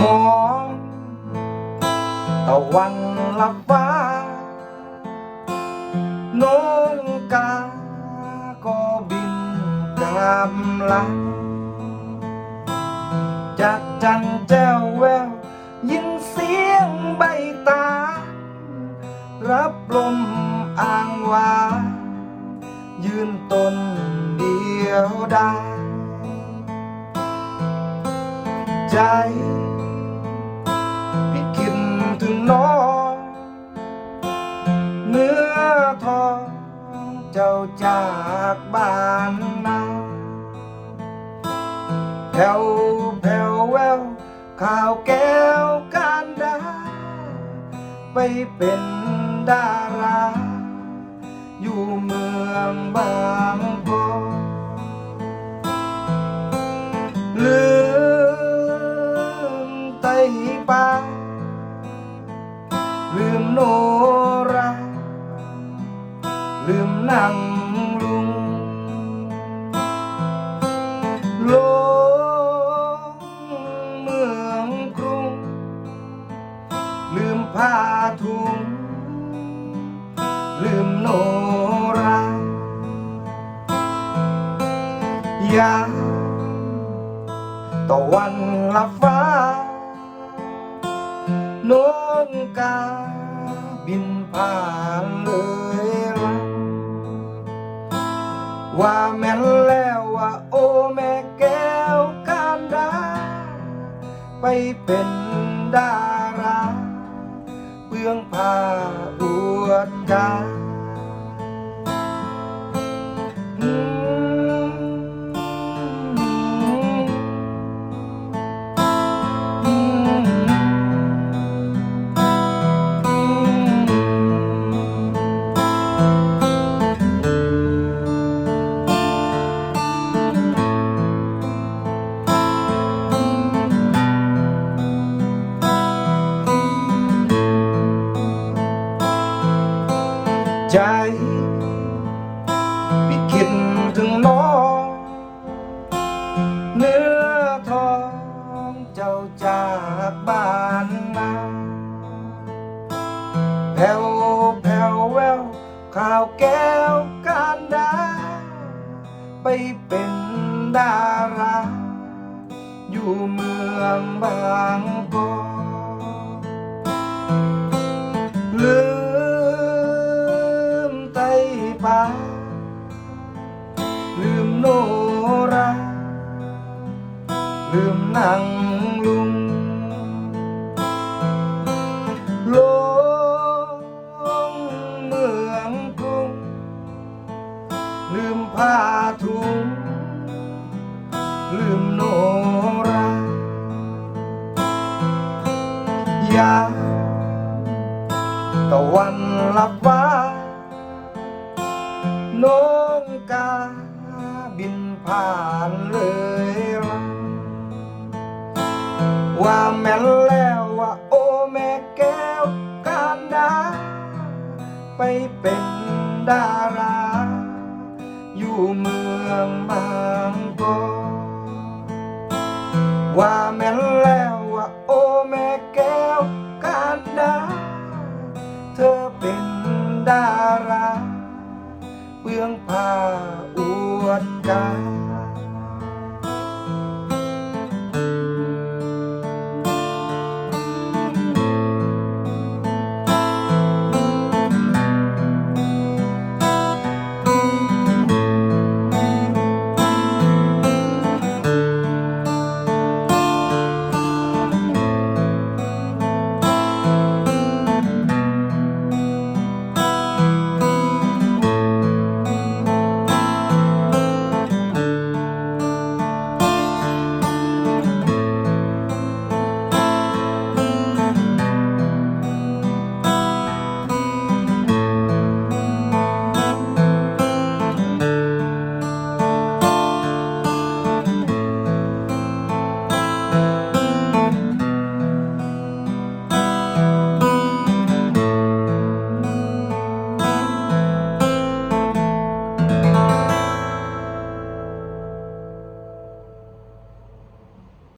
มองตะวันลับฟ้านกกาก็บินกำลังจากจันแจ้วแวว ยินเสียงใบตา รับลมอ่างวา ยืนตนเดียวได้ใจ จาจากบ้านนาแผ่วแผ่วแววข่าวแก้วการดา ไปเป็นดารา อยู่เมืองบางกอกลืมไตปาลืมโนราลืมนั่ง นกกาบินผ่านเลยละว่าแม่นแล้วว่าโอแม่แก้วการดาไปเป็นดาราเปื้องผ้าอวดกา วแผ่วแววข่าวแก้วการดา ไปเป็นดารา อยู่เมืองบางกอกลืมไตปาลืมโนรา ลืมนั่ง งกรุง ลืมผ้าถุง ลืมโนรา ยามตะวันลับฟ้านกกาบินผ่านเลยละว่าแม่นแล้วว่าโอแม่แก้วการดาไป ดารา อยู่เมืองบางกอกว่าแม่นแล้วว่าโอแม่แก้วการดา เธอเป็นดาราเปื้องผ้าอวดกาย